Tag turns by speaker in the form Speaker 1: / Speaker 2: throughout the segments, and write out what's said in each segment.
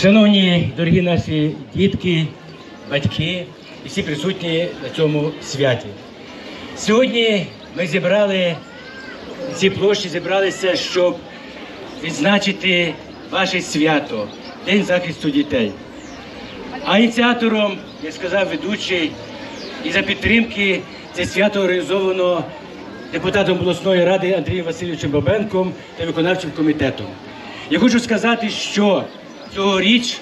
Speaker 1: Шановні дорогі наші дітки, батьки і всі присутні на цьому святі. Сьогодні ми зібрали цій площі, зібралися, щоб відзначити ваше свято, День захисту дітей. А ініціатором, як сказав ведучий, і за підтримки це свято організовано депутатом обласної ради Андрієм Васильовичем Бабенком та виконавчим комітетом. Я хочу сказати, що цьогоріч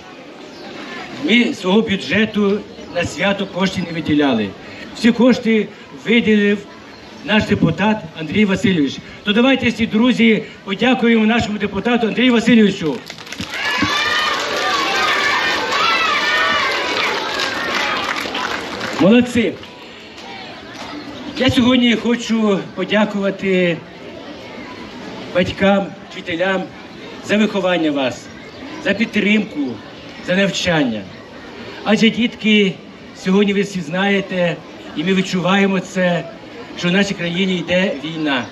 Speaker 1: ми свого бюджету на свято коштів не виділяли. Всі кошти виділив наш депутат Андрій Васильович. То давайте всі друзі подякуємо нашому депутату Андрію Васильовичу. Молодці. Я сьогодні хочу подякувати батькам, вчителям за виховання вас, за підтримку, за навчання. Адже дітки, сьогодні ви всі знаєте, і ми відчуваємо це, що в нашій країні йде війна.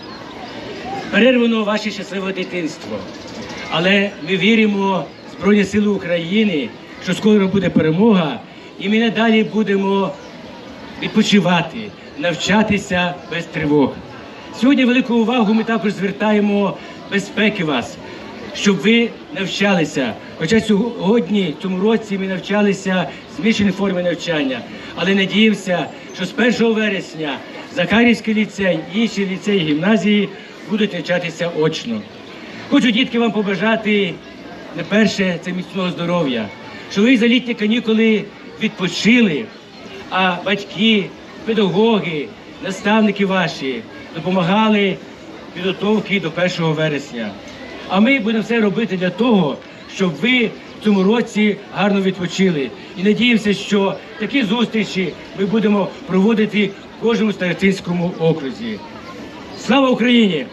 Speaker 1: Перервано ваше щасливе дитинство. Але ми віримо в Збройні Сили України, що скоро буде перемога, і ми надалі будемо відпочивати, навчатися без тривог. Сьогодні велику увагу ми також звертаємо безпеки вас, щоб ви навчалися. Хоча сьогодні, цьому році, ми навчалися в змішаній формі навчання, але надіємося, що з 1 вересня Захарівський ліцей, і інші ліцеї, гімназії будуть навчатися очно. Хочу дітки вам побажати не перше це міцного здоров'я, що ви за літні канікули відпочили, а батьки, педагоги, наставники ваші допомагали підготовки до 1 вересня. А ми будемо все робити для того, щоб ви в цьому році гарно відпочили. І надіємося, що такі зустрічі ми будемо проводити в кожному старостинському окрузі. Слава Україні!